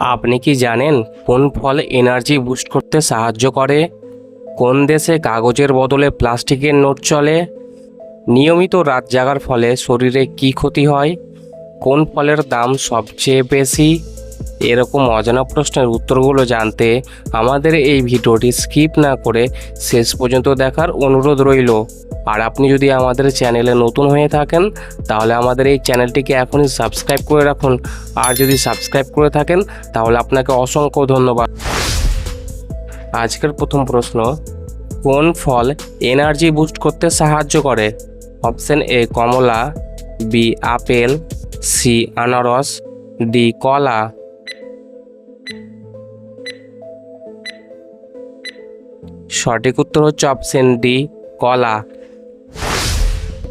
আপনি কি জানেন কোন ফল এনার্জি বুস্ট করতে সাহায্য করে? কোন দেশে কাগজের বদলে প্লাস্টিকের নোট চলে? নিয়মিত রাত জাগার ফলে শরীরে কি ক্ষতি হয়? কোন ফলের দাম সবচেয়ে বেশি? এরকম অজানা প্রশ্নের উত্তরগুলো জানতে আমাদের এই ভিডিওটি স্কিপ না করে শেষ পর্যন্ত দেখার অনুরোধ রইল। আর আপনি যদি আমাদের চ্যানেলে নতুন হয়ে থাকেন, তাহলে আমাদের এই চ্যানেলটিকে এখনই সাবস্ক্রাইব করে রাখুন। আর যদি সাবস্ক্রাইব করে থাকেন, তাহলে আপনাকে অসংখ্য ধন্যবাদ। আজকের প্রথম প্রশ্ন, কোন ফল এনার্জি বুস্ট করতে সাহায্য করে? অপশন এ, কমলা, বি, আপেল, সি, আনারস, ডি, কলা। সঠিক উত্তর হচ্ছে অপশন ডি, কলা।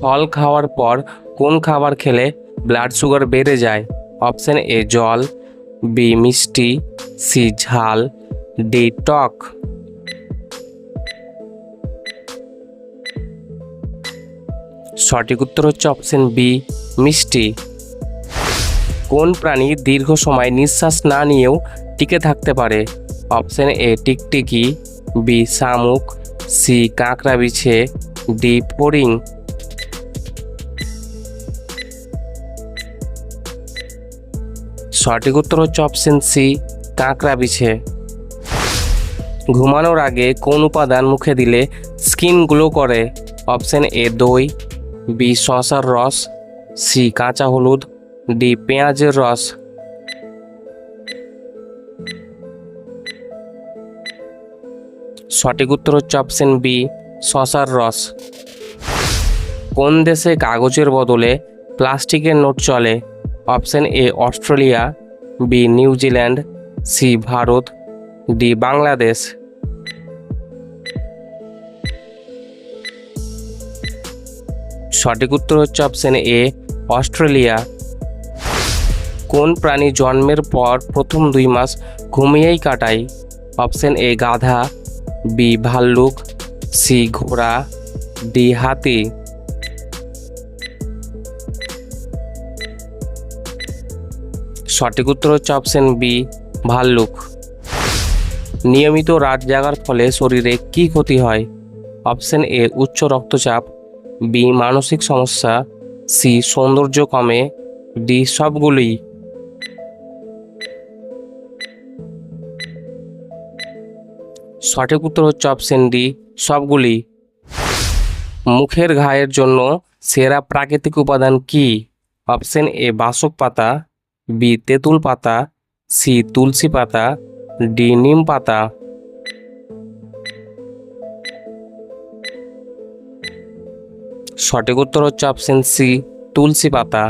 ফল খাওয়ার পর কোন খাবার খেলে ব্লাড সুগার বেড়ে যায়? অপশান এ জল বি মিষ্টি সি ঝাল ডি টক। সঠিক উত্তর হচ্ছে অপশন বি মিষ্টি। কোন প্রাণী দীর্ঘ সময় নিঃশ্বাস না নিয়েও টিকে থাকতে পারে? অপশান এ টিকটিকি বি শামুক সি কাঁকড়া বিছে ডি ফড়িং। সঠিক উত্তর হচ্ছে অপশন সি কাঁকড়া বিছে। ঘুমানোর আগে কোন উপাদান মুখে দিলে স্কিন গ্লো করে? অপশন এ দই। বি শসার রস। সি কাঁচা হলুদ। ডি পেঁয়াজের রস। সঠিক উত্তর হচ্ছে অপশন বি শসার রস। কোন দেশে কাগজের বদলে প্লাস্টিকের নোট চলে? Option A Australia, B New Zealand C Bharat, D Bangladesh. সঠিক উত্তর হচ্ছে অপশন এ, অস্ট্রেলিয়া। কোন প্রাণী জন্মের পর প্রথম দুই মাস ঘুমিয়েই কাটায়? অপশন এ, গাধা, বি ভাল্লুক, সি ঘোড়া, ডি হাতি। সঠিক উত্তর হচ্ছে অপশন বি ভাল্লুক নিয়মিত রাত জাগার ফলে শরীরে কি ক্ষতি হয়? অপশন এ উচ্চ রক্তচাপ বি মানসিক সমস্যা সি সৌন্দর্য কমে ডি সবগুলোই। সঠিক উত্তর হচ্ছে অপশন ডি সবগুলি মুখের ঘায়ের জন্য সেরা প্রাকৃতিক উপাদান কি? অপশন এ বাসক পাতা বি তেঁতুল পাতা, সি তুলসী পাতা, ডি নিম পাতা। সঠিক উত্তর হচ্ছে অপশন সি, তুলসী পাতা।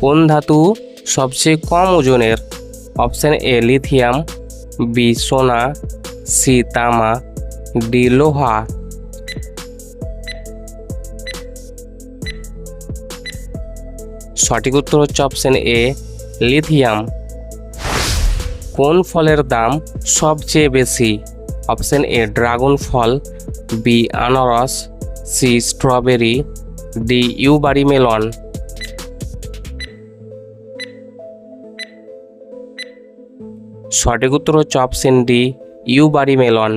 কোন ধাতু সবচেয়ে কম ওজনের? অপশন এ লিথিয়াম, বি সোনা, সি তামা, ডি লোহা। সঠিক উত্তর হচ্ছে অপশন এ লিথিয়াম কোন ফলের দাম সবচেয়ে বেশি? অপশন এ ড্রাগন ফল। বি আনারস। C strawberry D Yubari melon সঠিক উত্তর হচ্ছে অপশন ডি ইউবারি মেলন